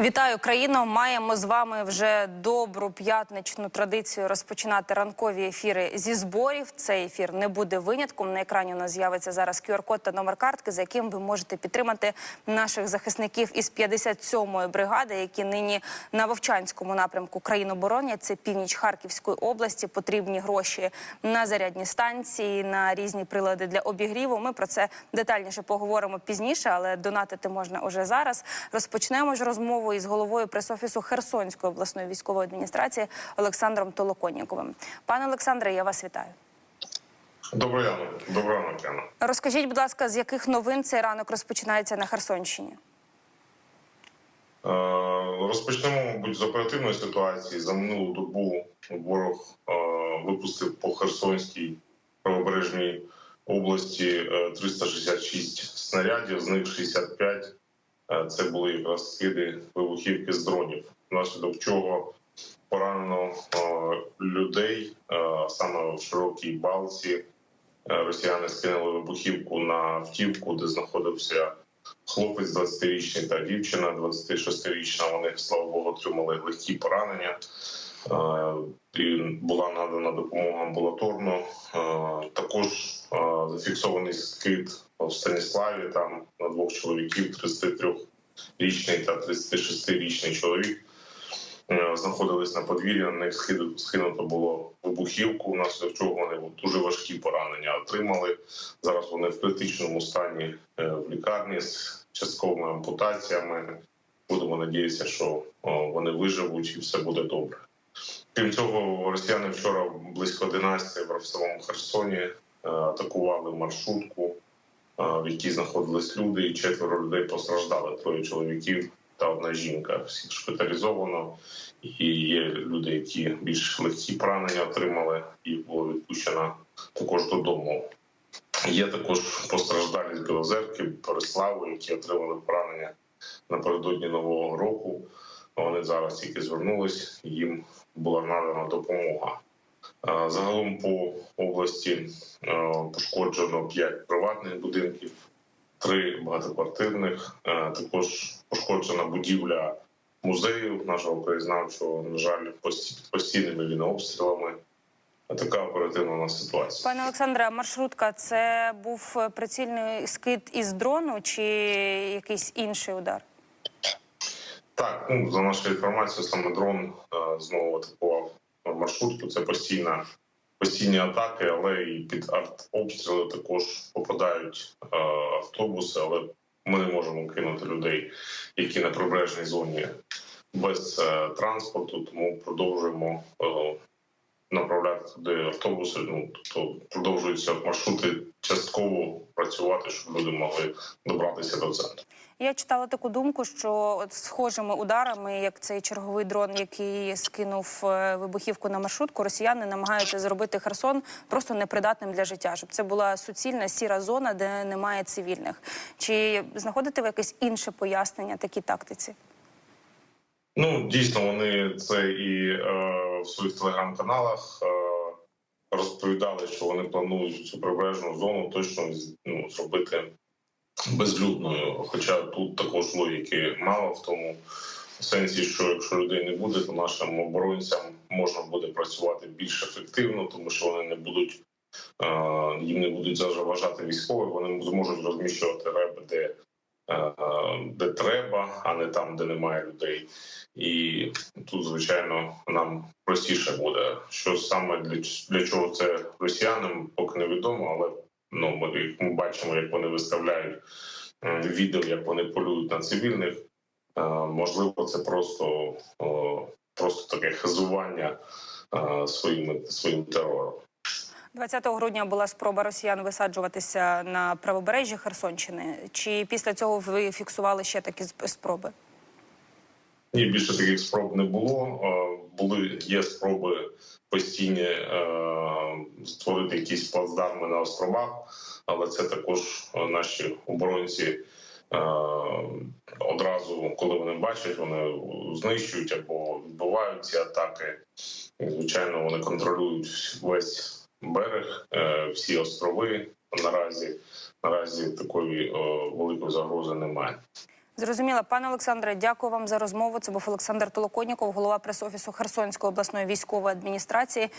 Вітаю країну. Маємо з вами вже добру п'ятничну традицію розпочинати ранкові ефіри зі зборів. Цей ефір не буде винятком. На екрані у нас з'явиться зараз QR-код та номер картки, за яким ви можете підтримати наших захисників із 57-ї бригади, які нині на Вовчанському напрямку країн оборонять. Це північ Харківської області. Потрібні гроші на зарядні станції, на різні прилади для обігріву. Ми про це детальніше поговоримо пізніше, але донатити можна уже зараз. Розпочнемо ж розмову із головою пресофісу Херсонської обласної військової адміністрації Олександром Толоконніковим. Пане Олександре, я вас вітаю. Доброго ранку. Доброго ранку, Розкажіть, будь ласка, з яких новин цей ранок розпочинається на Херсонщині? Е, Розпочнемо, мабуть, з оперативної ситуації. За минулу добу ворог е, випустив по Херсонській правобережній області е, 366 снарядів, з них 65 е, це були якраз скиди вибухівки з дронів, внаслідок чого поранено е, людей е, саме в широкій балці. Е, Росіяни скинули вибухівку на автівку, де знаходився хлопець 20-річний та дівчина 26-річна. Вони слава Богу отримали легкі поранення. Була надана допомога амбулаторно. Також зафіксований скид в Станіславі. Там на двох чоловіків 33-річний та 36-річний чоловік. е, Знаходились на подвір'ї, на них скинуто було вибухівку, внаслідок чого вони дуже важкі поранення отримали. Зараз вони в критичному стані е, в лікарні з частковими ампутаціями. Будемо надіятися, що вони виживуть і все буде добре. Крім цього, росіяни вчора близько 11 в самому Херсоні е, атакували маршрутку, е, в якій знаходились люди, і четверо людей постраждали. Троє чоловіків та одна жінка. Всіх шпиталізовано. І є люди, які більш легкі поранення отримали. Їх було відпущено також додому. Є також постраждалі з Білозерки, Бориславу, які отримали поранення напередодні нового року. Вони зараз тільки звернулись, їм була надана допомога. Е, Загалом по області е, пошкоджено 5 приватних будинків, 3 багатоквартирних. Е, Також пошкоджена будівля музею нашого краєзнавчого, на жаль, під постійними він обстрілами. Така оперативна у нас ситуація. Пане Олександре, маршрутка це був прицільний скид із дрону чи якийсь інший удар? Так, ну за нашою інформацією, саме дрон е, знову атакував маршрутку. Це постійна постійні атаки, але і під артобстріли також попадають е, автобуси. Але ми не можемо кинути людей, які на прибережній зоні без е, транспорту, тому продовжуємо направляти туди автобуси. Ну тобто продовжуються маршрути частково працювати, щоб люди могли добратися до центру. Я читала таку думку, що схожими ударами, як цей черговий дрон, який скинув е, вибухівку на маршрутку, росіяни намагаються зробити Херсон просто непридатним для життя, щоб це була суцільна сіра зона, де немає цивільних. Чи знаходите ви якесь інше пояснення такій тактиці? Ну дійсно, вони це і е, в своїх телеграм-каналах е, розповідали, що вони планують цю прибережну зону точно ну, зробити безлюдною. Хоча тут також логіки мало в тому сенсі, що якщо людей не буде, то нашим оборонцям можна буде працювати більш ефективно, тому що вони не будуть е, їм не будуть заважати військових, вони зможуть розміщувати реби, де де треба, а не там, де немає людей. І тут, звичайно, нам простіше буде. Що саме для, для чого це росіянам, поки невідомо, але ну ми, ми бачимо, як вони виставляють відео, як вони полюють на цивільних. Е, можливо, це просто, просто таке хизування е, своїм, своїм терором. 20 грудня була спроба росіян висаджуватися на правобережжі Херсонщини. Чи після цього ви фіксували ще такі сп- спроби? Ні, більше таких спроб не було. Були є спроби постійні е, створити якісь плацдарми на островах, але це також е, наші оборонці е, одразу, коли вони бачать, вони знищують або відбувають ці атаки. Звичайно, вони контролюють весь берег, е, всі острови. Наразі наразі такої е, великої загрози немає. Зрозуміло, пане Олександре, дякую вам за розмову. Це був Олександр Толоконніков, голова прес-офісу Херсонської обласної військової адміністрації.